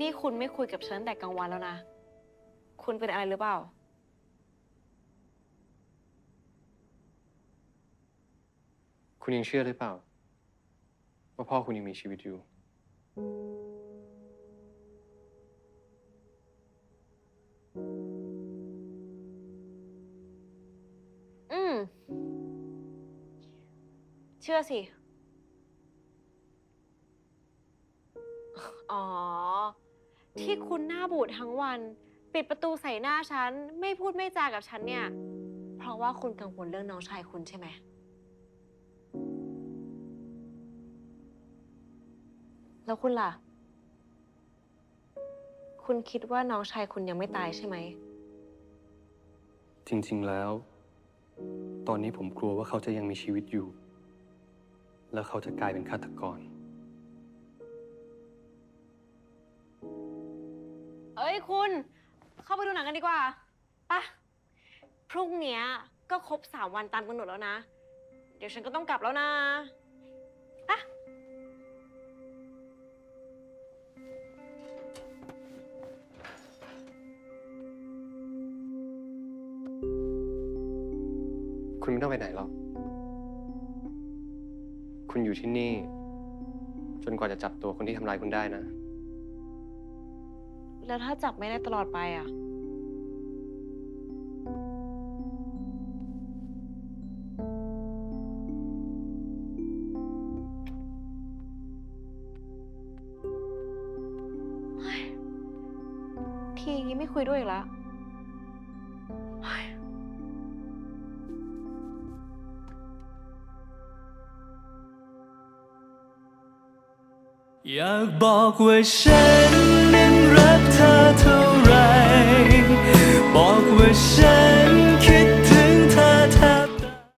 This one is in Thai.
นี่คุณไม่คุยกับฉันตั้งแต่กลางวันแล้วนะ คุณเป็นอะไรหรือเปล่า คุณยังเชื่อหรือเปล่า ว่าพ่อคุณยังมีชีวิตอยู่ อืม เชื่อสิ อ๋อ ที่คุณหน้าบูดทั้งวัน ปิดประตูใส่หน้าฉัน ไม่พูดไม่จากับฉันเนี่ย เพราะว่าคุณกังวลเรื่องน้องชายคุณใช่ไหม แล้วคุณล่ะ คุณคิดว่าน้องชายคุณยังไม่ตายใช่ไหม จริงๆแล้ว ตอนนี้ผมกลัวว่าเขาจะยังมีชีวิตอยู่ แล้วเขาจะกลายเป็นฆาตกร ยคุณ เข้าไปดูหนังกันดีกว่าปะพรุ่งเนี้ยก็ครบสามวันตามกำหนดแล้วนะ เดี๋ยวฉันก็ต้องกลับแล้วนะปะคุณไม่ต้องไปไหนหรอก คุณอยู่ที่นี่ จนกว่าจะจับตัวคนที่ทำร้ายคุณได้นะ แล้วถ้าจับไม่ได้ตลอดไปอะ ทีอยทีนี้ไม่คุยด้วยอีกแล้ว อยากบอกว่าฉันนั้นรักเธอเท่าไร